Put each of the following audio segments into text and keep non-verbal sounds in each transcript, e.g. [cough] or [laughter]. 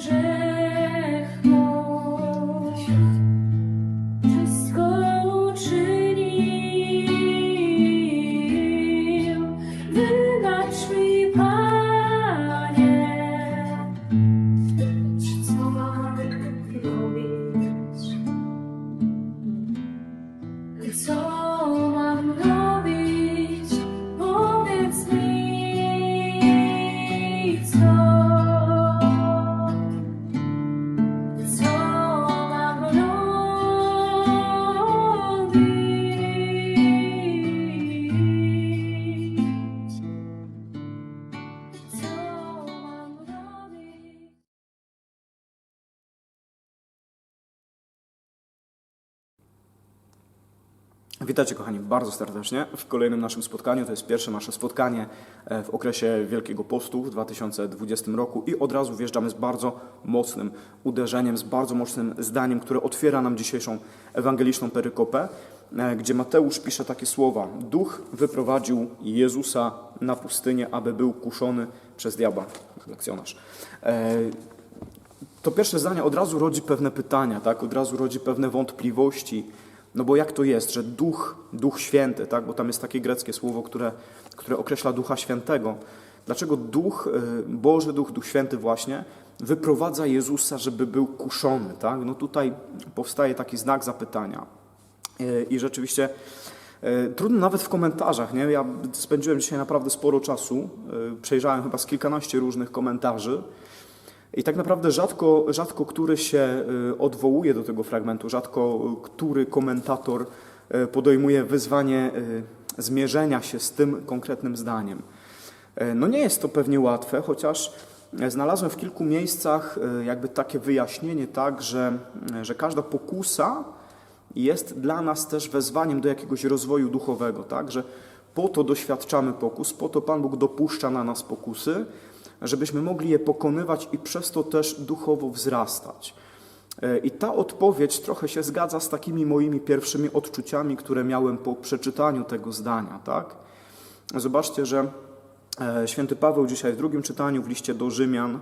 grzech Witajcie kochani bardzo serdecznie w kolejnym naszym spotkaniu. To jest pierwsze nasze spotkanie e, w okresie Wielkiego Postu w 2020 roku i od razu wjeżdżamy z bardzo mocnym uderzeniem, z bardzo mocnym zdaniem, które otwiera nam dzisiejszą ewangeliczną perykopę, e, gdzie Mateusz pisze takie słowa. Duch wyprowadził Jezusa na pustynię, aby był kuszony przez diabła. Lekcjonarz. E, to pierwsze zdanie od razu rodzi pewne pytania, tak? od razu rodzi pewne wątpliwości. No bo jak to jest, że Duch, Duch Święty, tak? bo tam jest takie greckie słowo, które, które określa Ducha Świętego. Dlaczego Duch, y, Boży Duch, Duch Święty właśnie, wyprowadza Jezusa, żeby był kuszony? Tak? No tutaj powstaje taki znak zapytania. Y, I rzeczywiście y, trudno nawet w komentarzach, nie? Ja spędziłem dzisiaj naprawdę sporo czasu, przejrzałem chyba z kilkanaście różnych komentarzy, i tak naprawdę rzadko, rzadko który się y, odwołuje do tego fragmentu, rzadko y, który komentator y, podejmuje wyzwanie zmierzenia się z tym konkretnym zdaniem. No nie jest to pewnie łatwe, chociaż znalazłem w kilku miejscach jakby takie wyjaśnienie, tak, że, że każda pokusa jest dla nas też wezwaniem do jakiegoś rozwoju duchowego, tak, że po to doświadczamy pokus, po to Pan Bóg dopuszcza na nas pokusy, żebyśmy mogli je pokonywać i przez to też duchowo wzrastać. E, I ta odpowiedź trochę się zgadza z takimi moimi pierwszymi odczuciami, które miałem po przeczytaniu tego zdania. Tak? Zobaczcie, że e, święty Paweł dzisiaj w drugim czytaniu w liście do Rzymian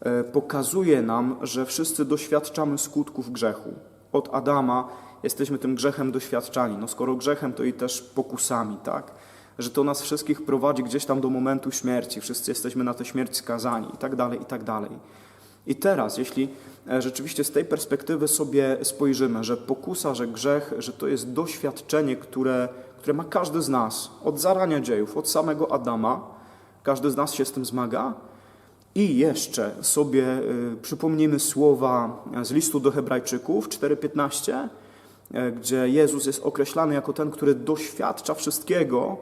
e, pokazuje nam, że wszyscy doświadczamy skutków grzechu. Od Adama jesteśmy tym grzechem doświadczani. No skoro grzechem, to i też pokusami, tak? Że to nas wszystkich prowadzi gdzieś tam do momentu śmierci. Wszyscy jesteśmy na tę śmierć skazani i tak dalej, i tak dalej. I teraz, jeśli e, rzeczywiście z tej perspektywy sobie spojrzymy, że pokusa, że grzech, że to jest doświadczenie, które, które ma każdy z nas od zarania dziejów, od samego Adama, każdy z nas się z tym zmaga, i jeszcze sobie y, przypomnimy słowa z listu do Hebrajczyków 4:15, y, gdzie Jezus jest określany jako ten, który doświadcza wszystkiego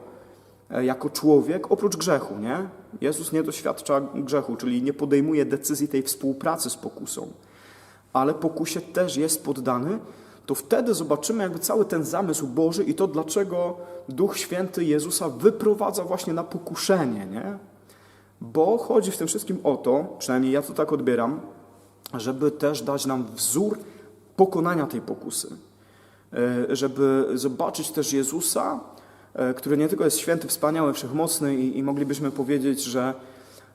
jako człowiek oprócz grzechu, nie? Jezus nie doświadcza grzechu, czyli nie podejmuje decyzji tej współpracy z pokusą, ale pokusie też jest poddany, to wtedy zobaczymy jakby cały ten zamysł Boży i to, dlaczego Duch Święty Jezusa wyprowadza właśnie na pokuszenie, nie? Bo chodzi w tym wszystkim o to, przynajmniej ja to tak odbieram, żeby też dać nam wzór pokonania tej pokusy. E, Żeby zobaczyć też Jezusa, e, który nie tylko jest święty, wspaniały, wszechmocny i, i moglibyśmy powiedzieć, że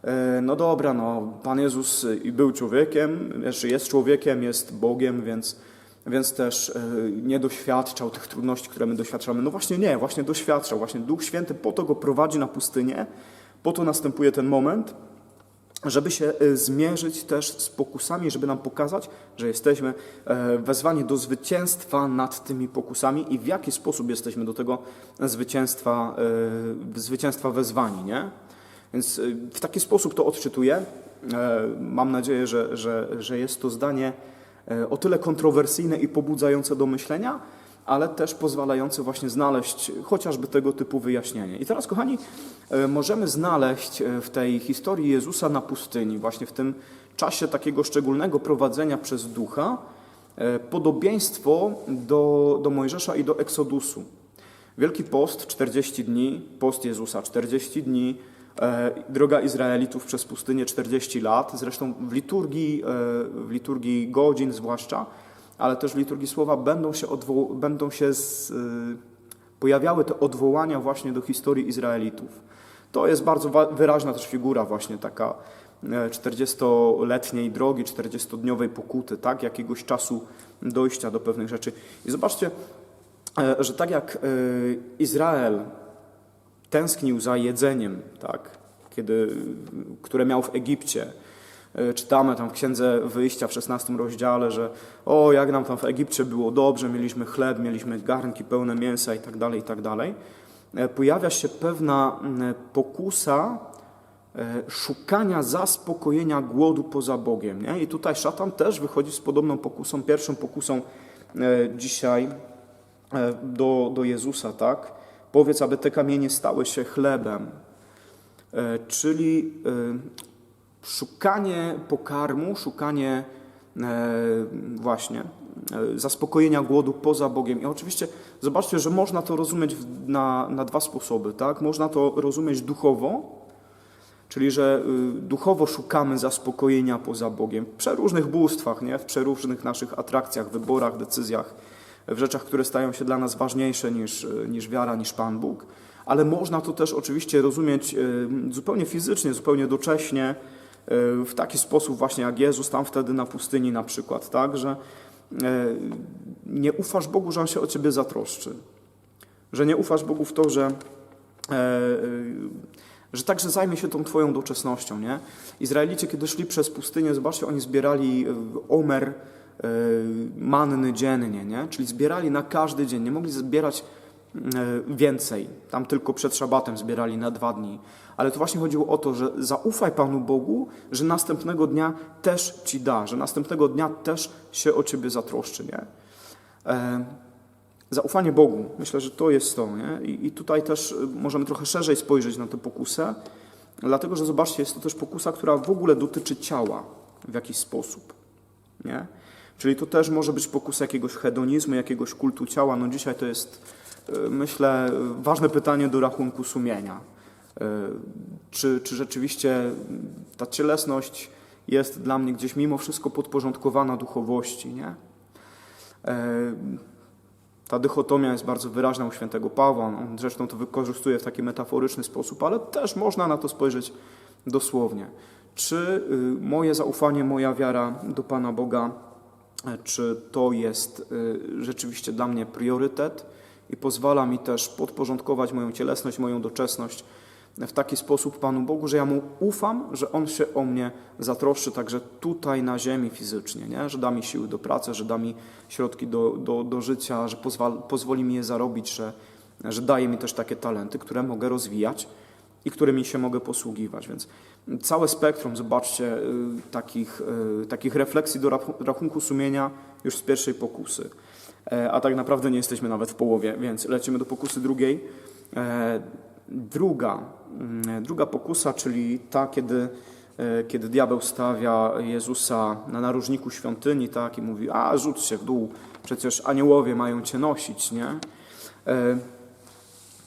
e, no dobra, no Pan Jezus i był człowiekiem, jeszcze jest człowiekiem, jest Bogiem, więc, więc też e, nie doświadczał tych trudności, które my doświadczamy. No właśnie nie, właśnie doświadczał. Właśnie Duch Święty po to go prowadzi na pustynię, po to następuje ten moment, żeby się e, zmierzyć też z pokusami, żeby nam pokazać, że jesteśmy e, wezwani do zwycięstwa nad tymi pokusami i w jaki sposób jesteśmy do tego zwycięstwa, e, zwycięstwa wezwani, nie? Więc w taki sposób to odczytuję. Mam nadzieję, że, że, że jest to zdanie o tyle kontrowersyjne i pobudzające do myślenia, ale też pozwalające właśnie znaleźć chociażby tego typu wyjaśnienie. I teraz, kochani, e, możemy znaleźć e, w tej historii Jezusa na pustyni, właśnie w tym czasie takiego szczególnego prowadzenia przez Ducha, e, podobieństwo do, do Mojżesza i do Eksodusu. Wielki post, 40 dni, post Jezusa, 40 dni, droga Izraelitów przez pustynię 40 lat, zresztą w liturgii, w liturgii godzin zwłaszcza, ale też liturgii słowa będą się, będą się z, y, pojawiały te odwołania właśnie do historii Izraelitów. To jest bardzo wyraźna też figura właśnie taka e, 40-letniej drogi, 40-dniowej pokuty, tak? jakiegoś czasu dojścia do pewnych rzeczy. I zobaczcie, e, że tak jak e, Izrael tęsknił za jedzeniem, tak? Kiedy, które miał w Egipcie, E, Czytamy tam w Księdze Wyjścia w 16 rozdziale, że o, jak nam tam w Egipcie było dobrze, mieliśmy chleb, mieliśmy garnki pełne mięsa i tak dalej, i tak dalej. E, Pojawia się pewna pokusa e, szukania zaspokojenia głodu poza Bogiem. Nie? I tutaj szatan też wychodzi z podobną pokusą, pierwszą pokusą e, dzisiaj e, do, do Jezusa, tak? Powiedz, aby te kamienie stały się chlebem. E, Czyli e, szukanie pokarmu, szukanie e, właśnie e, zaspokojenia głodu poza Bogiem. I oczywiście zobaczcie, że można to rozumieć na, na dwa sposoby. Tak? Można to rozumieć duchowo, czyli że y, duchowo szukamy zaspokojenia poza Bogiem w przeróżnych bóstwach, nie? w przeróżnych naszych atrakcjach, wyborach, decyzjach, w rzeczach, które stają się dla nas ważniejsze niż, y, niż wiara, niż Pan Bóg. Ale można to też oczywiście rozumieć y, zupełnie fizycznie, zupełnie docześnie, w taki sposób właśnie jak Jezus tam wtedy na pustyni na przykład, tak, że y, nie ufasz Bogu, że On się o Ciebie zatroszczy. Że nie ufasz Bogu w to, że, e, e, że także zajmie się tą Twoją doczesnością. Nie? Izraelici, kiedy szli przez pustynię, zobaczcie, oni zbierali e, omer e, manny dziennie, nie? czyli zbierali na każdy dzień, nie mogli zbierać e, więcej. Tam tylko przed szabatem zbierali na dwa dni. Ale to właśnie chodziło o to, że zaufaj Panu Bogu, że następnego dnia też Ci da, że następnego dnia też się o Ciebie zatroszczy. Nie? E, Zaufanie Bogu, myślę, że to jest to. Nie? I, I tutaj też y, możemy trochę szerzej spojrzeć na tę pokusę, dlatego że zobaczcie, jest to też pokusa, która w ogóle dotyczy ciała w jakiś sposób. Nie? Czyli to też może być pokusa jakiegoś hedonizmu, jakiegoś kultu ciała. No dzisiaj to jest, myślę, y, ważne pytanie do rachunku sumienia. Y, Czy, czy rzeczywiście ta cielesność jest dla mnie gdzieś mimo wszystko podporządkowana duchowości, nie? E, ta dychotomia jest bardzo wyraźna u świętego Pawła. On zresztą to wykorzystuje w taki metaforyczny sposób, ale też można na to spojrzeć dosłownie. Czy y, moje zaufanie, moja wiara do Pana Boga, czy to jest y, rzeczywiście dla mnie priorytet i pozwala mi też podporządkować moją cielesność, moją doczesność w taki sposób Panu Bogu, że ja Mu ufam, że On się o mnie zatroszczy także tutaj na ziemi fizycznie, nie? że da mi siły do pracy, że da mi środki do, do, do życia, że pozwal, pozwoli mi je zarobić, że, że daje mi też takie talenty, które mogę rozwijać i którymi się mogę posługiwać. Więc całe spektrum, zobaczcie, y, takich, y, takich refleksji do rachu- rachunku sumienia już z pierwszej pokusy. E, A tak naprawdę nie jesteśmy nawet w połowie, więc lecimy do pokusy drugiej. E, Druga, mm, druga pokusa, czyli ta, kiedy, e, kiedy diabeł stawia Jezusa na narożniku świątyni tak, i mówi, a rzuć się w dół, przecież aniołowie mają cię nosić, nie? E,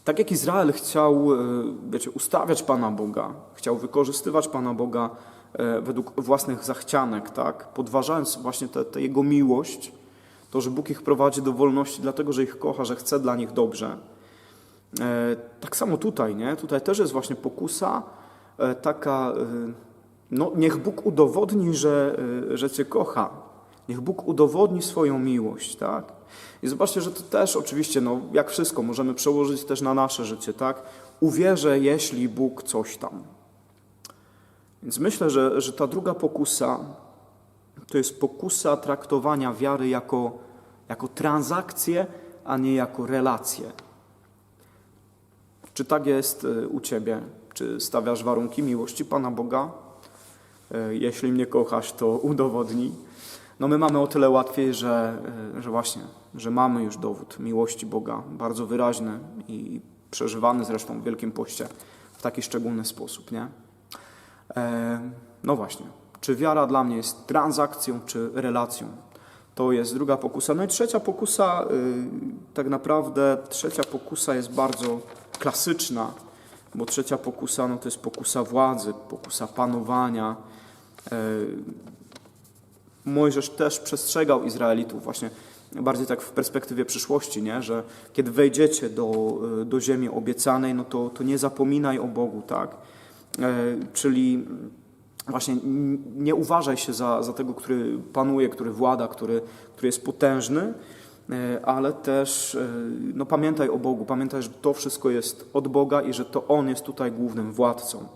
Tak jak Izrael chciał, e, wiecie, ustawiać Pana Boga, chciał wykorzystywać Pana Boga e, według własnych zachcianek, tak, podważając właśnie tę Jego miłość, to, że Bóg ich prowadzi do wolności, dlatego że ich kocha, że chce dla nich dobrze. E, Tak samo tutaj, nie? Tutaj też jest właśnie pokusa e, taka, e, no niech Bóg udowodni, że, że Cię kocha. Niech Bóg udowodni swoją miłość, tak? I zobaczcie, że to też oczywiście, no jak wszystko, możemy przełożyć też na nasze życie, tak? Uwierzę, jeśli Bóg coś tam. Więc myślę, że, że ta druga pokusa to jest pokusa traktowania wiary jako, jako transakcję, a nie jako relację. Czy tak jest y, u Ciebie? Czy stawiasz warunki miłości Pana Boga? Y, Jeśli mnie kochasz, to [laughs] udowodnij. No my mamy o tyle łatwiej, że, y, że właśnie, że mamy już dowód miłości Boga, bardzo wyraźny i przeżywany zresztą w Wielkim Poście w taki szczególny sposób, nie? E, No właśnie, czy wiara dla mnie jest transakcją, czy relacją? To jest druga pokusa. No i trzecia pokusa, y, tak naprawdę trzecia pokusa jest bardzo klasyczna, bo trzecia pokusa no to jest pokusa władzy, pokusa panowania. E, Mojżesz też przestrzegał Izraelitów właśnie bardziej tak w perspektywie przyszłości, nie? że kiedy wejdziecie do, do ziemi obiecanej, no to, to nie zapominaj o Bogu, tak? Czyli właśnie nie uważaj się za, za tego, który panuje, który włada, który, który jest potężny, e, ale też e, no, pamiętaj o Bogu, pamiętaj, że to wszystko jest od Boga i że to On jest tutaj głównym władcą.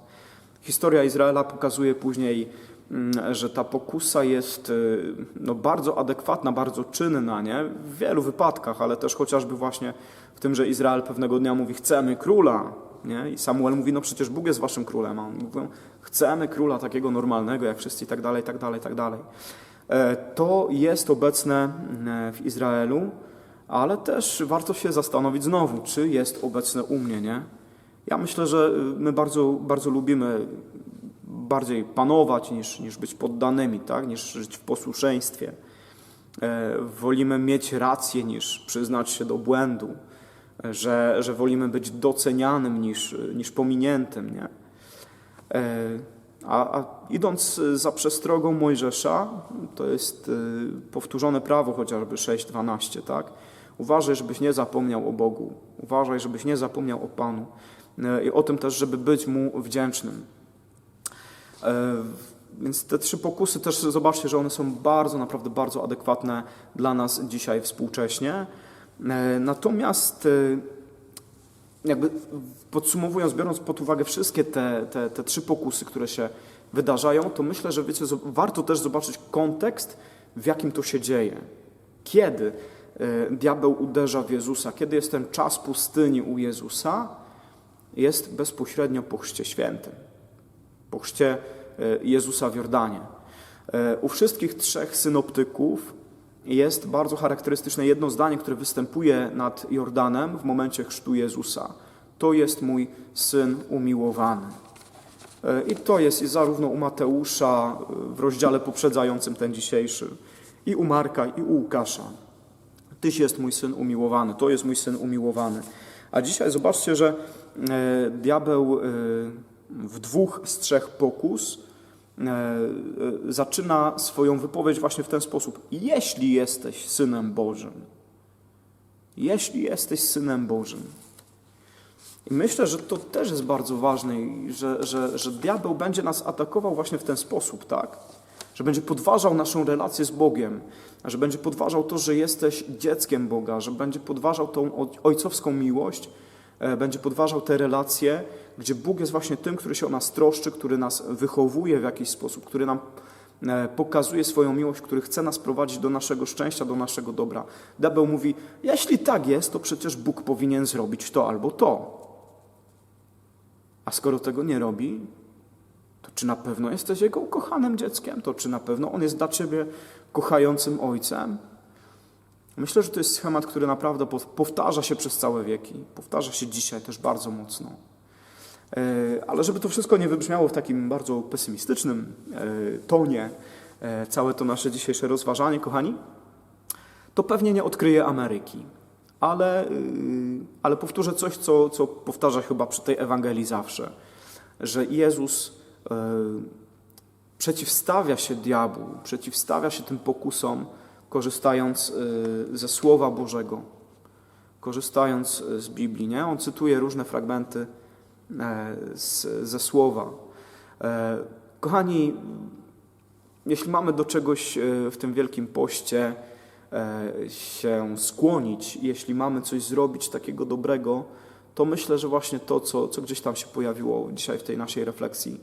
Historia Izraela pokazuje później, mm, że ta pokusa jest y, no, bardzo adekwatna, bardzo czynna, nie? W wielu wypadkach, ale też chociażby właśnie w tym, że Izrael pewnego dnia mówi, chcemy króla, nie? I Samuel mówi, no przecież Bóg jest waszym królem, a oni mówią, chcemy króla takiego normalnego, jak wszyscy i tak dalej, tak dalej, tak dalej. E, To jest obecne mm, w Izraelu, ale też warto się zastanowić znowu, czy jest obecne u mnie, nie? Ja myślę, że y, my bardzo, bardzo lubimy bardziej panować niż, niż być poddanymi, tak? niż żyć w posłuszeństwie. E, wolimy mieć rację niż przyznać się do błędu, e, że, że wolimy być docenianym niż, niż pominiętym. Nie? E, a, a idąc za przestrogą Mojżesza, to jest y, powtórzone prawo chociażby 6.12, tak? Uważaj, żebyś nie zapomniał o Bogu. Uważaj, żebyś nie zapomniał o Panu. E, I o tym też, żeby być Mu wdzięcznym. E, Więc te trzy pokusy też zobaczcie, że one są bardzo, naprawdę bardzo adekwatne dla nas dzisiaj współcześnie. E, Natomiast e, jakby podsumowując, biorąc pod uwagę wszystkie te, te, te trzy pokusy, które się wydarzają, to myślę, że wiecie, warto też zobaczyć kontekst, w jakim to się dzieje. Kiedy e, diabeł uderza w Jezusa, kiedy jest ten czas pustyni u Jezusa, jest bezpośrednio po chrzcie świętym, po chrzcie Jezusa w Jordanie. U wszystkich trzech synoptyków jest bardzo charakterystyczne jedno zdanie, które występuje nad Jordanem w momencie chrztu Jezusa. To jest mój syn umiłowany. E, I to jest zarówno u Mateusza e, w rozdziale poprzedzającym ten dzisiejszy, i u Marka, i u Łukasza. Tyś jest mój syn umiłowany, to jest mój syn umiłowany. A dzisiaj zobaczcie, że e, diabeł w dwóch z trzech pokus zaczyna swoją wypowiedź właśnie w ten sposób. Jeśli jesteś synem Bożym, jeśli jesteś synem Bożym. I myślę, że to też jest bardzo ważne, że, że, że diabeł będzie nas atakował właśnie w ten sposób, tak? Że będzie podważał naszą relację z Bogiem, że będzie podważał to, że jesteś dzieckiem Boga, że będzie podważał tą oj- ojcowską miłość, e, będzie podważał te relacje, gdzie Bóg jest właśnie tym, który się o nas troszczy, który nas wychowuje w jakiś sposób, który nam e, pokazuje swoją miłość, który chce nas prowadzić do naszego szczęścia, do naszego dobra. Diabeł mówi, jeśli tak jest, to przecież Bóg powinien zrobić to albo to. A skoro tego nie robi, to czy na pewno jesteś Jego ukochanym dzieckiem? To czy na pewno On jest dla Ciebie kochającym Ojcem? Myślę, że to jest schemat, który naprawdę pow- powtarza się przez całe wieki. Powtarza się dzisiaj też bardzo mocno. E, Ale żeby to wszystko nie wybrzmiało w takim bardzo pesymistycznym e, tonie, e, całe to nasze dzisiejsze rozważanie, kochani, to pewnie nie odkryje Ameryki. Ale, ale powtórzę coś, co, co powtarza chyba przy tej Ewangelii zawsze, że Jezus przeciwstawia się diabłu, przeciwstawia się tym pokusom, korzystając yy, ze Słowa Bożego, korzystając yy, z Biblii. Nie? On cytuje różne fragmenty e, z, ze Słowa. E, Kochani, jeśli mamy do czegoś e, w tym Wielkim Poście się skłonić, jeśli mamy coś zrobić takiego dobrego, to myślę, że właśnie to, co, co gdzieś tam się pojawiło dzisiaj w tej naszej refleksji,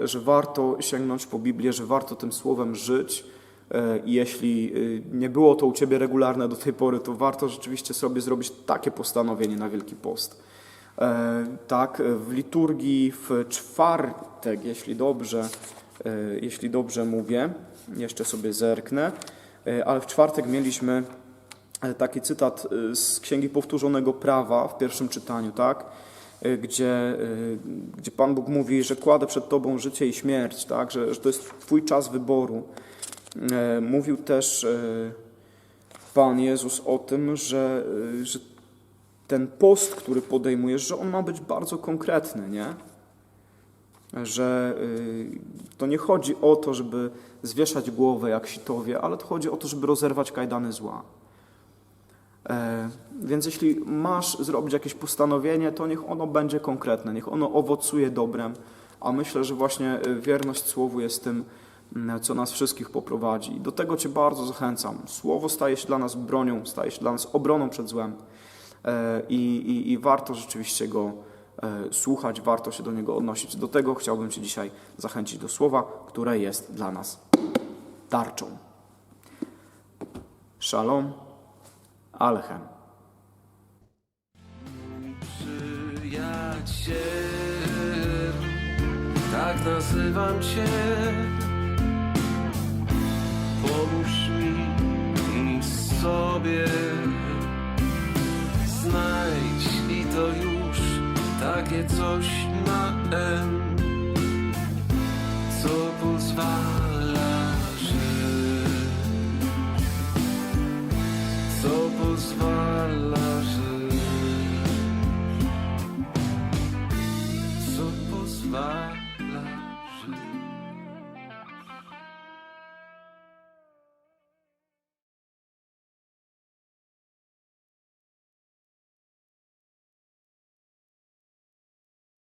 że warto sięgnąć po Biblię, że warto tym słowem żyć. E, jeśli y, nie było to u Ciebie regularne do tej pory, to warto rzeczywiście sobie zrobić takie postanowienie na Wielki Post. E, Tak, w liturgii w czwartek, jeśli dobrze, e, jeśli dobrze mówię, jeszcze sobie zerknę, e, ale w czwartek mieliśmy e, taki cytat e, z Księgi Powtórzonego Prawa w pierwszym czytaniu, tak? E, Gdzie, e, gdzie Pan Bóg mówi, że kładę przed Tobą życie i śmierć, tak? Że, że to jest Twój czas wyboru. E, Mówił też e, Pan Jezus o tym, że, e, że ten post, który podejmujesz, że on ma być bardzo konkretny, nie? Że to nie chodzi o to, żeby zwieszać głowę jak sitowie, ale to chodzi o to, żeby rozerwać kajdany zła. Więc jeśli masz zrobić jakieś postanowienie, to niech ono będzie konkretne, niech ono owocuje dobrem, a myślę, że właśnie wierność Słowu jest tym, co nas wszystkich poprowadzi. I do tego Cię bardzo zachęcam. Słowo staje się dla nas bronią, staje się dla nas obroną przed złem E, i, i, i warto rzeczywiście Go e, słuchać, warto się do Niego odnosić. Do tego chciałbym Cię dzisiaj zachęcić do Słowa, które jest dla nas tarczą. Shalom, Alechem. Przyjaciel, tak nazywam Cię. Pomóż mi i sobie znajdź i to już takie coś na N.